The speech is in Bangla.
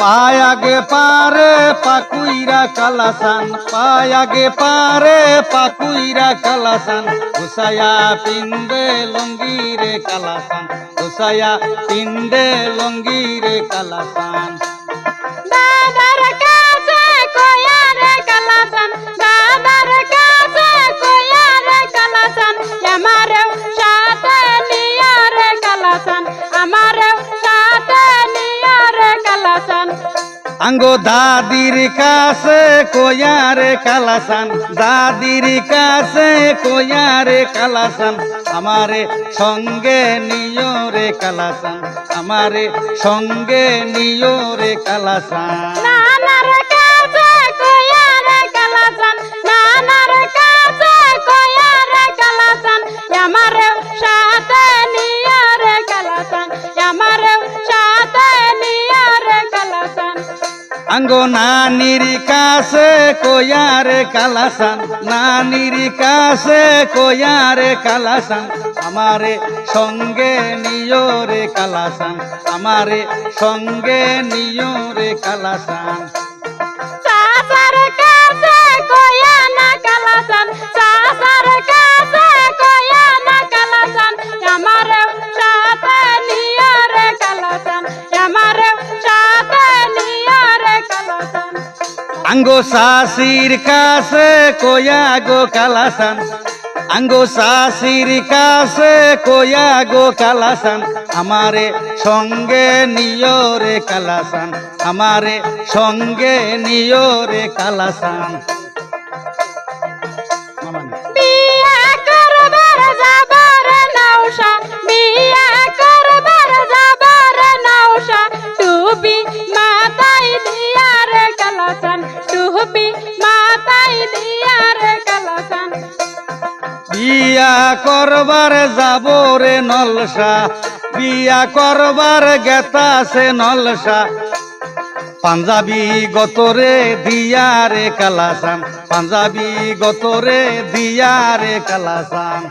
পায়াগে পারে পাকুইরা কালাসান। পায়াগে পারে পাকুইরা কালাসান। হুসায়া পিন্দে লঙ্গিরে কালাসান। হুসায়া পিন্দে লঙ্গিরে কালাসান। কালাসান দাদার কাছে কয়ারে কালাসান। আমারেও কালাসান। আঙ্গো দাদির কাছে কোয়ারে কালাসান। দাদির কাছে কোয়ারে কালাসান। আমারে সঙ্গে নিও রে কালাসান। আমারে সঙ্গে নিও রে কালাসান। আঙ্গো নানির কাছে কোয়ারে কালাসান, নানির কাছে কোয়ারে কালাসান, আমারে সঙ্গে নিও রে কালাসান, আমারে সঙ্গে নিও রে কালাসান। আঙ্গো শাশির কাছে কোয়া গো কালাসান। আঙ্গো শাশির কাছে কোয়া গো কালাসান। আমারে সঙ্গে নিও রে কালাসান। আমারে সঙ্গে নিও রে কালাসান। টুবি মাতাই দিয়ার কালাসান বিয়া করবার যাব রে নলসা, বিয়া করবার গেতাছে নলসা। পাঞ্জাবি গতরে দিয়া রে কালাসান পাঞ্জাবি গতরে দিয়া রে কালাসান